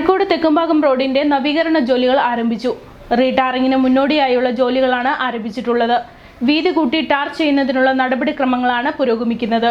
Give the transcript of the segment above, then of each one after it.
കാരിക്കോട് തെക്കുംഭാഗം റോഡിന്റെ നവീകരണ ജോലികൾ ആരംഭിച്ചു. റീടാറിങ്ങിന് മുന്നോടിയായുള്ള ജോലികളാണ് ആരംഭിച്ചിട്ടുള്ളത്. വീതി കൂട്ടി ടാർ ചെയ്യുന്നതിനുള്ള നടപടിക്രമങ്ങളാണ് പുരോഗമിക്കുന്നത്.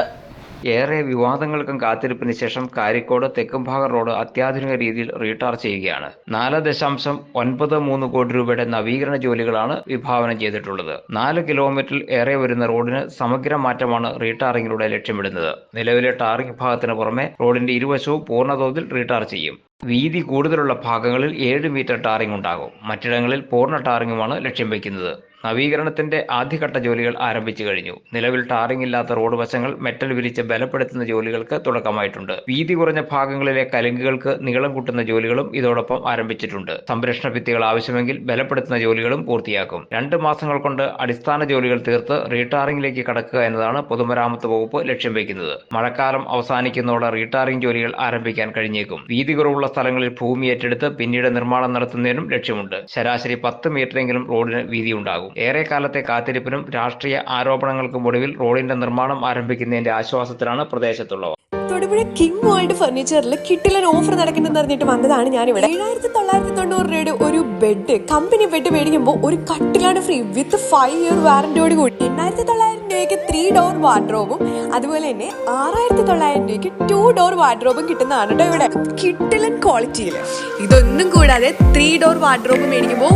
ഏറെ വിവാദങ്ങൾക്കും കാത്തിരിപ്പിന് ശേഷം കാരിക്കോട് തെക്കുംഭാഗം റോഡ് അത്യാധുനിക രീതിയിൽ റീടാർ ചെയ്യുകയാണ്. നാല് ദശാംശം ഒൻപത് മൂന്ന് കോടി രൂപയുടെ നവീകരണ ജോലികളാണ് വിഭാവനം ചെയ്തിട്ടുള്ളത്. നാല് കിലോമീറ്ററിൽ ഏറെ വരുന്ന റോഡിന് സമഗ്ര മാറ്റമാണ് റീടാറിങ്ങിലൂടെ ലക്ഷ്യമിടുന്നത്. നിലവിലെ ടാറിംഗ് ഭാഗത്തിന് പുറമെ റോഡിന്റെ ഇരുവശവും പൂർണതോതിൽ റീടാർ ചെയ്യും. വീതി കൂടുതലുള്ള ഭാഗങ്ങളിൽ ഏഴ് മീറ്റർ ടാറിംഗ് ഉണ്ടാകും. മറ്റിടങ്ങളിൽ പൂർണ ടാറിംഗുമാണ് ലക്ഷ്യം വയ്ക്കുന്നത്. നവീകരണത്തിന്റെ ആദ്യഘട്ട ജോലികൾ ആരംഭിച്ചു കഴിഞ്ഞു. നിലവിൽ ടാറിംഗ് ഇല്ലാത്ത റോഡ് വശങ്ങൾ മെറ്റൽ വിരിച്ച് ബലപ്പെടുത്തുന്ന ജോലികൾക്ക് തുടക്കമായിട്ടുണ്ട്. വീതി കുറഞ്ഞ ഭാഗങ്ങളിലെ കലുങ്കുകൾക്ക് നീളം കൂട്ടുന്ന ജോലികളും ഇതോടൊപ്പം ആരംഭിച്ചിട്ടുണ്ട്. സംരക്ഷണ ഭിത്തികൾ ആവശ്യമെങ്കിൽ ബലപ്പെടുത്തുന്ന ജോലികളും പൂർത്തിയാക്കും. രണ്ട് മാസങ്ങൾ കൊണ്ട് അടിസ്ഥാന ജോലികൾ തീർത്ത് റീടാറിംഗിലേക്ക് കടക്കുക എന്നതാണ് പൊതുമരാമത്ത് വകുപ്പ് ലക്ഷ്യം വയ്ക്കുന്നത്. മഴക്കാലം അവസാനിക്കുന്നതോടെ റീടാറിംഗ് ജോലികൾ ആരംഭിക്കാൻ കഴിഞ്ഞേക്കും. വീതി കുറവുള്ള സ്ഥലങ്ങളിൽ ഭൂമി ഏറ്റെടുത്ത് പിന്നീട് നിർമ്മാണം നടത്തുന്നതിനും ലക്ഷ്യമുണ്ട്. ശരാശരി പത്ത് മീറ്ററെങ്കിലും റോഡിന് വീതിയുണ്ടാകും. ഏറെ കാലത്തെ കാത്തിരിപ്പിനും രാഷ്ട്രീയ ആരോപണങ്ങൾക്കും ഒടുവിൽ റോഡിന്റെ നിർമ്മാണം ആരംഭിക്കുന്നതിന്റെ ആശ്വാസത്തിലാണ് പ്രദേശത്തുള്ളവർ. തൊടുപുഴ കിങ് വേൾഡ് ഫർണിച്ചറിൽ കിട്ടിലൻ ഓഫർ നടക്കുന്നെന്ന് അറിഞ്ഞിട്ട് വന്നതാണ് ഞാൻ ഇവിടെ ഏഴായിരത്തി തൊള്ളായിരത്തി തൊണ്ണൂറ് രൂപയുടെ ഒരു ബെഡ് കമ്പനി ബെഡ് മേടിക്കുമ്പോൾ ഒരു കട്ടിലാണ് ഫ്രീ വിത്ത് ഫൈവ് ഇയർ വാറന്റിയോട് കൂടി. എണ്ണായിരത്തി തൊള്ളായിരം രൂപയ്ക്ക് ത്രീ ഡോർ വാർഡ്രോബും അതുപോലെ തന്നെ ആറായിരത്തി തൊള്ളായിരം രൂപയ്ക്ക് ടു ഡോർ വാർഡ്രോബും കിട്ടുന്നതാണ് കേട്ടോ ഇവിടെ. കിട്ടിലൻ ക്വാളിറ്റിയിൽ ഇതൊന്നും കൂടാതെ ത്രീ ഡോർ വാർഡ്രോബ് മേടിക്കുമ്പോൾ